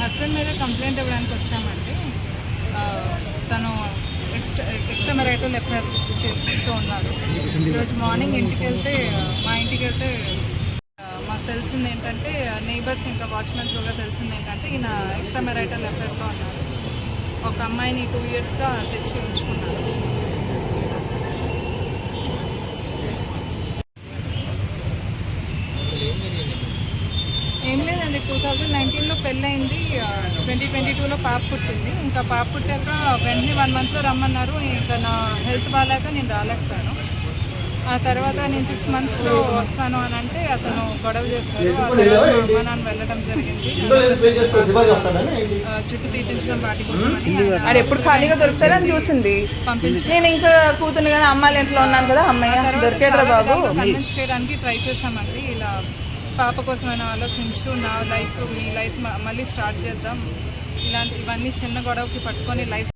Husband మీద complaint ఇవ్వడానికి వచ్చామండి. తను ఎక్స్ట్రా ఎక్స్ట్రా మెరైటల్ ఎఫ్ఐఆర్ చేస్తూ ఉన్నారు. ఈరోజు మార్నింగ్ ఇంటికి వెళ్తే మా ఇంటికి వెళ్తే మాకు తెలిసింది ఏంటంటే నైబర్స్ ఇంకా వాచ్మెన్ త్రూగా తెలిసింది ఏంటంటే ఈయన ఎక్స్ట్రా మెరైటల్ ఎఫ్ఐఆర్లో ఉన్నారు. ఒక అమ్మాయిని టూ ఇయర్స్గా తెచ్చి ఉంచుకున్నారు. ఏం లేదండి టూ థౌజండ్ నైన్టీన్లో పెళ్ళయింది. ట్వంటీ ట్వంటీ టూలో పాప పుట్టింది. ఇంకా పాప పుట్టాక వెంటనే వన్ మంత్లో రమ్మన్నారు. ఇంకా నా హెల్త్ బాగాలేక నేను రాలేకపోయాను. ఆ తర్వాత నేను సిక్స్ మంత్స్లో వస్తాను అని అంటే అతను గొడవ చేశారు. ఆ తర్వాత మా అమ్మ నాన్న వెళ్ళడం జరిగింది. చుట్టూ తీపించడం వాటి కోసం అని ఆడు ఎప్పుడు ఖాళీగా దొరుకుతారని చూసింది. పంపించి నేను ఇంకా కూతురు కదా అమ్మాయిల ఇంట్లో ఉన్నాను కదా అమ్మాయి దొరికేట్రా బాబు. కన్విన్స్ చేయడానికి ట్రై చేసామండి ఇలా పాప కోసమైనా ఆలోచించు నా లైఫ్ మీ లైఫ్ మళ్ళీ స్టార్ట్ చేద్దాం. ఇలాంటి ఇవన్నీ చిన్న గొడవకి పట్టుకొని లైఫ్